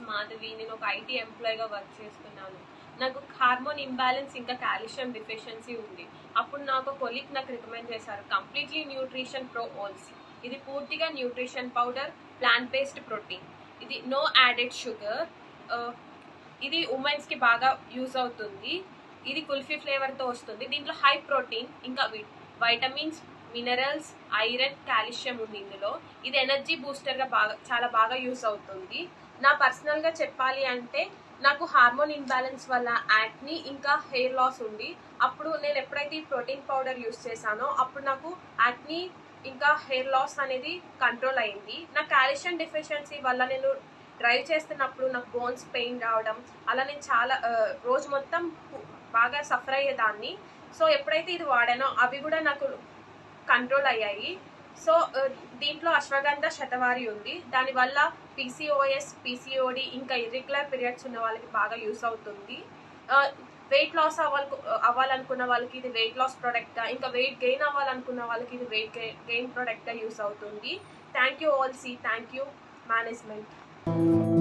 మాధవి నేను ఒక IT ఎంప్లాయీగా work చేస్తున్నాను. నాకు హార్మోన్ ఇంబ్యాలెన్స్ ఇంకా కాల్షియం డిఫిషియన్సీ ఉంది. అప్పుడు నాకు కొలీగ్ నాకు రికమెండ్ చేశారు కంప్లీట్లీ న్యూట్రిషన్ ప్రో ఓల్స్ ఇది పూర్తిగా nutrition powder plant based protein ఇది నో యాడెడ్ షుగర్ ఇది ఉమెన్స్కి బాగా యూజ్ అవుతుంది. ఇది కుల్ఫీ ఫ్లేవర్తో వస్తుంది. దీంట్లో హై ప్రోటీన్ ఇంకా వి- వైటమిన్స్ మినరల్స్ ఐరన్ కాల్షియం ఉంది ఇందులో. ఇది ఎనర్జీ బూస్టర్గా బాగా చాలా బాగా యూస్ అవుతుంది. నా పర్సనల్గా చెప్పాలి అంటే నాకు హార్మోన్ ఇంబ్యాలెన్స్ వల్ల యాక్ని ఇంకా హెయిర్ లాస్ ఉంది. అప్పుడు నేను ఎప్పుడైతే ఈ ప్రోటీన్ పౌడర్ యూస్ చేశానో అప్పుడు నాకు యాక్ని ఇంకా హెయిర్ లాస్ అనేది కంట్రోల్ అయింది. నా కాల్షియం డెఫిషియన్సీ వల్ల నేను డ్రైవ్ చేస్తున్నప్పుడు నాకు బోన్స్ పెయిన్ రావడం అలా నేను చాలా రోజు మొత్తం బాగా సఫర్ అయ్యేదాన్ని. సో ఎప్పుడైతే ఇది వాడానో అవి కూడా నాకు కంట్రోల్ అయ్యాయి. సో దీంట్లో అశ్వగంధ శతవారి ఉంది. దానివల్ల పీసీఓఎస్ పీసీఓడి ఇంకా ఇర్రెగ్యులర్ పీరియడ్స్ ఉన్న వాళ్ళకి బాగా యూస్ అవుతుంది. వెయిట్ లాస్ అవ్వాలి అవ్వాలనుకున్న వాళ్ళకి ఇది వెయిట్ లాస్ ప్రోడక్ట్గా ఇంకా వెయిట్ గెయిన్ అవ్వాలనుకున్న వాళ్ళకి ఇది వెయిట్ గెయిన్ ప్రోడక్ట్గా యూస్ అవుతుంది. థ్యాంక్ యూ ఆల్ సి థ్యాంక్ యూ మేనేజ్మెంట్